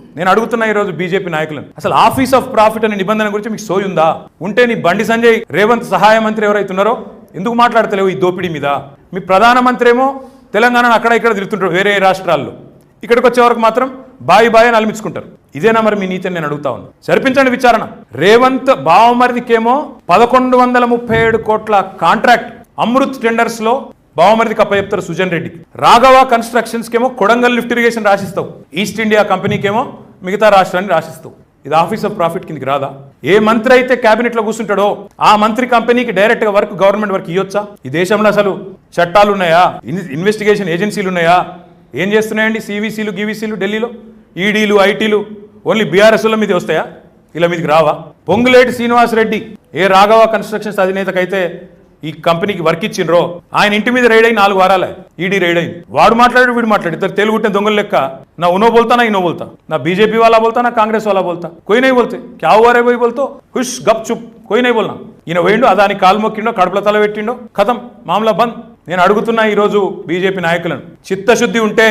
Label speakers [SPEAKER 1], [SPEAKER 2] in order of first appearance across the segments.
[SPEAKER 1] నేను అడుగుతున్నా ఈరోజు బీజేపీ నాయకులను అసలు ఆఫీస్ ఆఫ్ ప్రాఫిట్ అనే నిబంధన గురించి మీకు సోయి ఉందా? ఉంటే నీ బండి సంజయ్ రేవంత్ సహాయ మంత్రి ఎవరైతే ఉన్నారో ఎందుకు మాట్లాడతలేవు ఈ దోపిడీ మీద? మీ ప్రధానమంత్రి ఏమో తెలంగాణను అక్కడ ఇక్కడ తిరుగుతుంటారు వేరే రాష్ట్రాల్లో. ఇక్కడికి వచ్చే వరకు మాత్రం బాయి బాయి అని అలమించుకుంటారు ఇదేనా మరి మీ నీతిని నేను అడుగుతా ఉన్నాను సరిపించండి విచారణ. రేవంత్ బావమరిదికేమో పదకొండు వందల ముప్పై ఏడు కోట్ల కాంట్రాక్ట్ అమృత్ టెండర్స్లో బావమరిది కప్ప అప్పచెప్తారు సుజన్ రెడ్డి రాఘవ కన్స్ట్రక్షన్స్ కేమో కొడంగల్ లిఫ్ట్ ఇరిగేషన్ రాసిస్తావు. ఈస్ట్ ఇండియా కంపెనీకేమో మిగతా రాష్ట్రాన్ని రాసిస్తావు. ఇది ఆఫీస్ ఆఫ్ ప్రాఫిట్ కిందకి రాదా? ఏ మంత్రి అయితే క్యాబినెట్లో లో కూర్చుంటాడో ఆ మంత్రి కంపెనీకి డైరెక్ట్గా వర్క్ గవర్నమెంట్ వర్క్ ఇవ్వచ్చా ఈ దేశంలో అసలు చట్టాలు ఉన్నాయా? ఇన్- ఇన్వెస్టిగేషన్ ఏజెన్సీలు ఉన్నాయా? ఏం చేస్తున్నాయండి సివిసీలు గీవీసీలు ఢిల్లీలో? ఈడీలు ఐటీలు? ఓన్లీ బీఆర్ఎస్ల మీద వస్తాయా? ఇలా మీదకి రావా? పొంగులేటి శ్రీనివాస్ రెడ్డి ఏ రాఘవ కన్స్ట్రక్షన్స్ అధినేతకైతే ఈ కంపెనీకి వర్క్ ఇచ్చిండ్రో? ఆయన ఇంటి మీద రైడ్ అయింది నాలుగు వారాలే. ఈడీ రైడ్ అయింది. వాడు మాట్లాడాడు వీడు మాట్లాడు ఇద్దరు తెలుగు దొంగలు లెక్క. నా ఉనో బోల్తా నా ఇనో బోల్తా. నా బీజేపీ వాళ్ళ బోల్తా నా కాంగ్రెస్ వాళ్ళ బోల్తా. కొయి నై బోల్తే. క్యా వారే పోయి బోల్తో? హుష్ గప్ చుప్. కొయి నై బోల్నా? ఈయన పోయిండు అదాని కాలు మొక్కిండో కడుపుల తల పెట్టిండో. కథం మామూలు బంద్. నేను అడుగుతున్నా ఈరోజు బీజేపీ నాయకులను. చిత్తశుద్ధి ఉంటే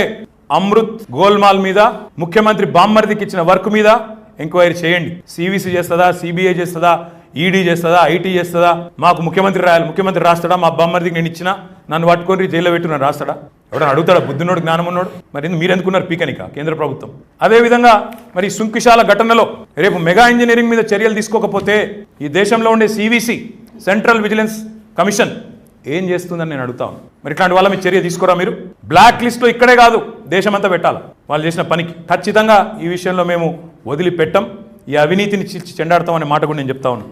[SPEAKER 1] అమృత్ గోల్మాల్ మీద ముఖ్యమంత్రి బామ్మర్దికి ఇచ్చిన వర్క్ మీద ఎంక్వైరీ చేయండి. సివిసి చేస్తుందా సిబిఐ చేస్తుందా? ఈడీ చేస్తుందా ఐటీ చేస్తుందా? మాకు ముఖ్యమంత్రి రాయాలి ముఖ్యమంత్రి రాస్తాడా? మా బొమ్మరిదికి నేను ఇచ్చిన? నన్ను పట్టుకొని జైల్లో పెట్టి నన్ను రాస్తాడా? ఎవడన్నా అడుగుతాడా? బుద్ధినోడు జ్ఞానం ఉన్నాడు మరి మీరెందుకున్నారు మీరు ఎందుకున్నారు పీకనిక కేంద్ర ప్రభుత్వం? అదేవిధంగా మరి ఈ సుంకిశాల ఘటనలో రేపు మెగా ఇంజనీరింగ్ మీద చర్యలు తీసుకోకపోతే ఈ దేశంలో ఉండే సివిసి సెంట్రల్ విజిలెన్స్ కమిషన్ ఏం చేస్తుందని నేను అడుగుతాను మరి ఇట్లాంటి వాళ్ళ మీరు చర్య తీసుకోరా మీరు? బ్లాక్ లిస్ట్లో ఇక్కడే కాదు దేశమంతా పెట్టాలి? వాళ్ళు చేసిన పనికి. ఖచ్చితంగా ఈ విషయంలో మేము వదిలిపెట్టం. ఈ అవినీతిని చిచ్చి చెండాడతామనే మాట కూడా నేను చెప్తా ఉన్నాను